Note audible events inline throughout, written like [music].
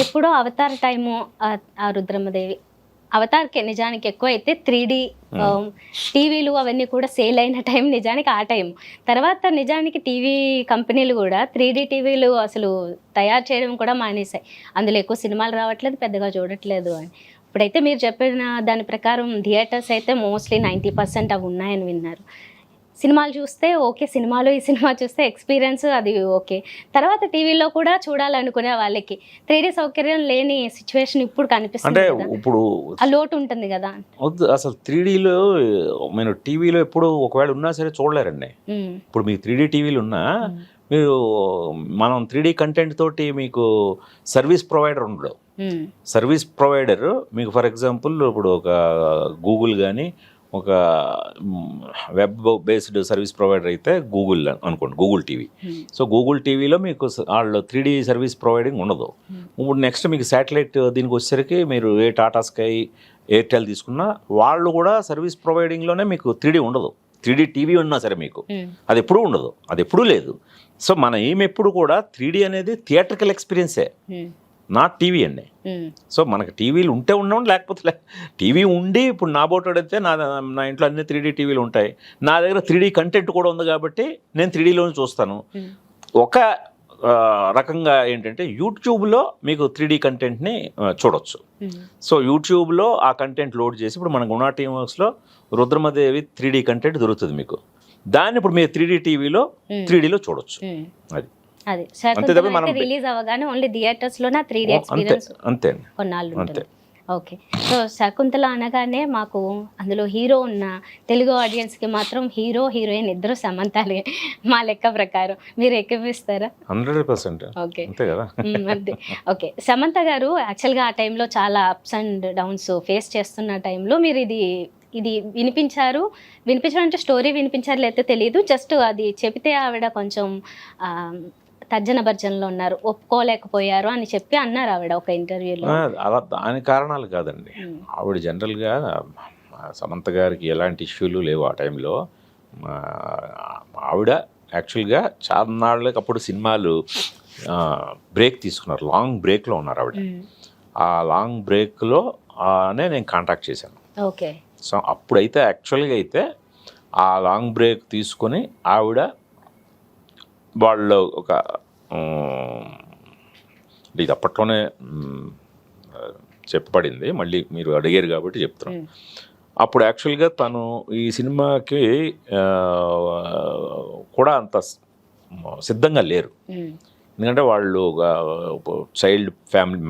ఎప్పుడో Avatar time ఆ- రుద్రమ్మదేవి అవతార్కి నిజానికి ఎక్కువ అయితే త్రీ డి టీవీలు అవన్నీ కూడా సేల్ అయిన టైం నిజానికి ఆ టైం. తర్వాత నిజానికి టీవీ కంపెనీలు కూడా త్రీ డి టీవీలు అసలు తయారు చేయడం కూడా మానేశాయి. అందులో ఎక్కువ సినిమాలు రావట్లేదు పెద్దగా చూడట్లేదు అని. ఇప్పుడైతే మీరు చెప్పిన దాని ప్రకారం థియేటర్స్ అయితే మోస్ట్లీ నైంటీ పర్సెంట్ అవి ఉన్నాయని విన్నారు. సినిమాలు చూస్తే ఓకే సినిమాలో ఈ సినిమా చూస్తే ఎక్స్పీరియన్స్ అది ఓకే. తర్వాత టీవీలో కూడా చూడాలనుకునే వాళ్ళకి త్రీ డీ సౌకర్యం లేని సిచ్యువేషన్ ఇప్పుడు కనిపిస్తుంది ఇప్పుడు ఆ లోటు ఉంటుంది కదా. అసలు త్రీ డీలో మీరు టీవీలో ఎప్పుడు ఒకవేళ ఉన్నా సరే చూడలేరండి. ఇప్పుడు మీకు త్రీ డీ టీవీలు ఉన్నా మీరు మనం త్రీ డీ కంటెంట్ తోటి మీకు సర్వీస్ ప్రొవైడర్ ఉండడు. సర్వీస్ ప్రొవైడర్ మీకు ఫర్ ఎగ్జాంపుల్ ఇప్పుడు ఒక గూగుల్ కానీ ఒక వెబ్ బేస్డ్ సర్వీస్ ప్రొవైడర్ అయితే గూగుల్ అనుకోండి Google TV um, so Google టీవీలో మీకు వాళ్ళు త్రీ డీ సర్వీస్ ప్రొవైడింగ్ ఉండదు. ఇప్పుడు నెక్స్ట్ మీకు శాటిలైట్ దీనికి వచ్చేసరికి మీరు ఏ టాటా స్కై ఎయిర్టెల్ తీసుకున్నా వాళ్ళు కూడా సర్వీస్ ప్రొవైడింగ్లోనే మీకు త్రీ ఉండదు. త్రీ టీవీ ఉన్నా సరే మీకు. ఉమ్, అది ఎప్పుడూ ఉండదు. అది ఎప్పుడూ లేదు. సో మన ఏం ఎప్పుడు కూడా త్రీ డీ అనేది థియేట్రికల్ ఎక్స్పీరియన్సే నాట్ టీవీ అండి. సో మనకి టీవీలు ఉంటే ఉండవు లేకపోతే టీవీ ఉండి ఇప్పుడు నా బోటు అయితే నా నా ఇంట్లో అన్ని త్రీ డీ టీవీలు ఉంటాయి. నా దగ్గర త్రీ డీ కంటెంట్ కూడా ఉంది కాబట్టి నేను త్రీ డీలోనే చూస్తాను. ఒక రకంగా ఏంటంటే యూట్యూబ్లో మీకు త్రీ డీ కంటెంట్ని చూడొచ్చు. సో యూట్యూబ్లో ఆ కంటెంట్ లోడ్ చేసి ఇప్పుడు మన గుణా టీమ్ వర్క్స్లో రుద్రమదేవి త్రీ డీ కంటెంట్ దొరుకుతుంది మీకు. దాన్ని ఇప్పుడు మీరు త్రీ డీ టీవీలో త్రీ డీలో చూడొచ్చు. అది. అది. శకుంతలం రిలీజ్ అవ్వగానే ఓన్లీ థియేటర్స్లోనే త్రీ డి ఎక్స్పీరియన్స్ అంతే కొన్నాళ్ళు. ఉంటుంది. ఓకే సో శకుంతల అనగానే మాకు అందులో హీరో ఉన్న తెలుగు ఆడియన్స్కి మాత్రం హీరో హీరోయిన్ ఇద్దరు సమంతాలే మా లెక్క ప్రకారం. మీరు ఎక్కిపిస్తారా? Hundred percent. ఓకే అంతే ఓకే [laughs] సమంత గారు యాక్చువల్గా ఆ టైంలో చాలా అప్స్ అండ్ డౌన్స్ ఫేస్ చేస్తున్న టైంలో మీరు ఇది ఇది వినిపించారు. వినిపించడం అంటే స్టోరీ వినిపించారు లేదో తెలియదు జస్ట్ అది చెబితే ఆవిడ కొంచెం తర్జన భర్జనలో ఉన్నారు. ఒప్పుకోలేకపోయారు అని చెప్పి అన్నారు ఆవిడ ఒక ఇంటర్వ్యూలో. అలా దాని కారణాలు కాదండి. ఆవిడ జనరల్గా సమంత గారికి ఎలాంటి ఇష్యూలు లేవు ఆ టైంలో. ఆవిడ యాక్చువల్గా చాలా నాళ్ళకి అప్పుడు సినిమాలు బ్రేక్ తీసుకున్నారు. లాంగ్ బ్రేక్లో ఉన్నారు ఆవిడ. ఆ లాంగ్ బ్రేక్లో నే నేను కాంటాక్ట్ చేశాను. ఓకే. సో అప్పుడైతే యాక్చువల్గా అయితే ఆ లాంగ్ బ్రేక్ తీసుకొని ఆవిడ వాళ్ళు ఒక ఇది అప్పట్లోనే చెప్పబడింది. మళ్ళీ మీరు అడిగారు కాబట్టి చెప్తున్నాను మ్మ్. అప్పుడు యాక్చువల్గా తను ఈ సినిమాకి కూడా అంత సిద్ధంగా లేరు. ఎందుకంటే వాళ్ళు చైల్డ్ ఫ్యామిలీ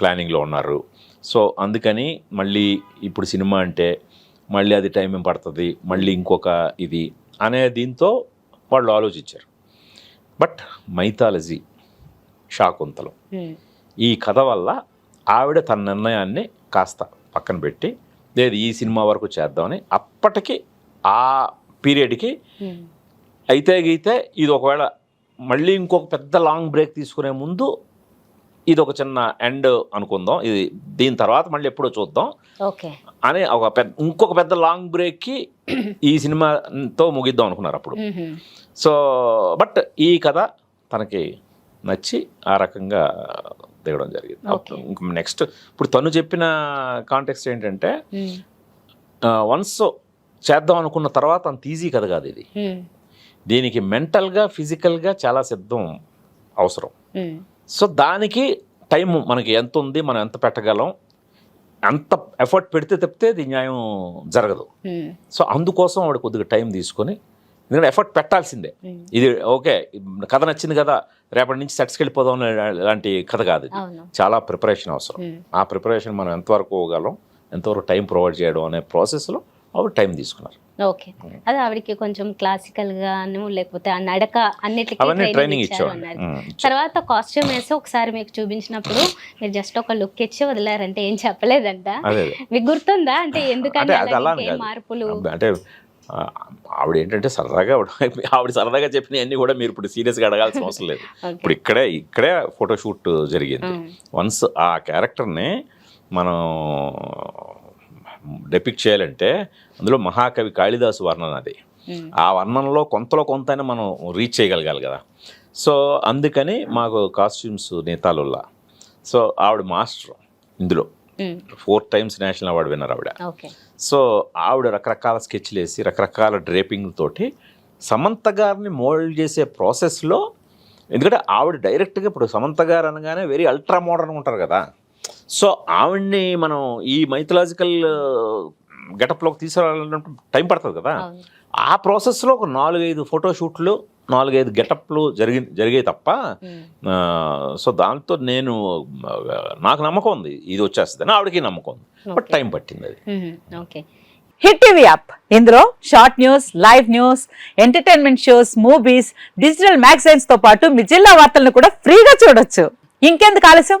ప్లానింగ్లో ఉన్నారు. సో అందుకని మళ్ళీ ఇప్పుడు సినిమా అంటే మళ్ళీ అది టైం పడుతుంది మళ్ళీ ఇంకొక ఇది అనే దీంతో వాళ్ళు ఆలోచించారు. బట్ మైథాలజీ శాకుంతలం మ్మ్. ఈ కథ వల్ల ఆవిడ తన నిర్ణయాన్ని కాస్త పక్కన పెట్టి లేదు ఈ సినిమా వరకు చేద్దామని అప్పటికి ఆ పీరియడ్కి మ్మ్. అయితే గీతే ఇది ఒకవేళ మళ్ళీ ఇంకొక పెద్ద లాంగ్ బ్రేక్ తీసుకునే ముందు ఇది ఒక చిన్న ఎండ్ అనుకుందాం ఇది దీని తర్వాత మళ్ళీ ఎప్పుడో చూద్దాం అని ఒక పెద్ద ఇంకొక పెద్ద లాంగ్ బ్రేక్కి ఈ సినిమాతో ముగిద్దాం అనుకున్నారు అప్పుడు. సో బట్ ఈ కథ తనకి నచ్చి ఆ రకంగా దిగడం జరిగింది. నెక్స్ట్ ఇప్పుడు తను చెప్పిన కాంటెక్స్ట్ ఏంటంటే. వన్స్ చేద్దాం అనుకున్న తర్వాత అంత ఈజీ కథ కాదు ఇది. దీనికి మెంటల్గా ఫిజికల్గా చాలా సిద్ధం అవసరం. సో దానికి టైం మనకి ఎంత ఉంది మనం ఎంత పెట్టగలం అంత ఎఫర్ట్ పెడితే తప్పితే ఇది న్యాయం జరగదు. సో అందుకోసం ఆవిడ కొద్దిగా టైం తీసుకొని ఎందుకంటే ఎఫర్ట్ పెట్టాల్సిందే. ఇది ఓకే కథ నచ్చింది కదా రేపటి నుంచి సెట్స్కి వెళ్ళిపోదాం అనే- లాంటి కథ కాదు ఇది చాలా ప్రిపరేషన్ అవసరం. ఆ ప్రిపరేషన్ మనం ఎంతవరకు పోగలం ఎంతవరకు టైం ప్రొవైడ్ చేయడం అనే ప్రాసెస్లో ఆవిడ టైం తీసుకున్నారు. ఓకే. అది ఆవిడకి కొంచెం క్లాసికల్ గాను లేకపోతే ఆ నడక అన్నిటికీ ట్రైనింగ్ ఇచ్చారు తర్వాత కాస్ట్యూమ్ వేసి ఒకసారి మీకు చూపించినప్పుడు మీరు జస్ట్ ఒక లుక్ ఇచ్చి వదిలారంటే ఏం చెప్పలేదంట. మీకు గుర్తుందా? అంటే ఎందుకంటే. మార్పులు? అంటే ఆవిడ ఏంటంటే సరదాగా [laughs] ఆవిడ- సరదాగా చెప్పిన అన్ని కూడా మీరు ఇప్పుడు సీరియస్గా అడగాల్సిన అవసరం లేదు. [laughs] ఇప్పుడు ఇక్కడే ఇక్కడే ఫోటోషూట్ జరిగింది. వన్స్ ఆ క్యారెక్టర్ని మనం డెపిక్ట్ చేయాలంటే అందులో మహాకవి కాళిదాసు వర్ణన అది. ఆ వర్ణనలో కొంతలో కొంతైనా మనం రీచ్ చేయగలగాలి కదా. సో అందుకని మాకు కాస్ట్యూమ్స్ నేతాలుల్లా. సో ఆవిడ మాస్టర్ ఇందులో. Four times national award winner ఆవిడ. సో ఆవిడ రకరకాల స్కెచ్లు వేసి రకరకాల డ్రేపింగ్ తోటి సమంత గారిని మోల్డ్ చేసే ప్రాసెస్లో ఎందుకంటే ఆవిడ డైరెక్ట్గా ఇప్పుడు సమంత గారు అనగానే వెరీ అల్ట్రా మోడర్న్ ఉంటారు కదా. సో ఆవిడ్ని మనం ఈ మైథలాజికల్ గెటప్లోకి తీసుకురావాలంటే టైం పడుతుంది కదా. ఆ ప్రాసెస్లో ఒక నాలుగైదు ఫోటోషూట్లు నాలుగైదు గెటప్లు జరిగి జరిగాయి తప్ప సో దాంతో నేను నాకు నమ్మకం ఉంది. ఇది వచ్చేస్తుంది ఆవిడకి నమ్మకం ఉంది. బట్. టైం పట్టింది అది. ఓకే. Hit TV app. ఇందులో short news live news entertainment shows movies digital మ్యాగజైన్స్తో పాటు మీ జిల్లా వార్తలను కూడా ఫ్రీగా చూడొచ్చు. ఇంకెందుకు ఆలస్యం?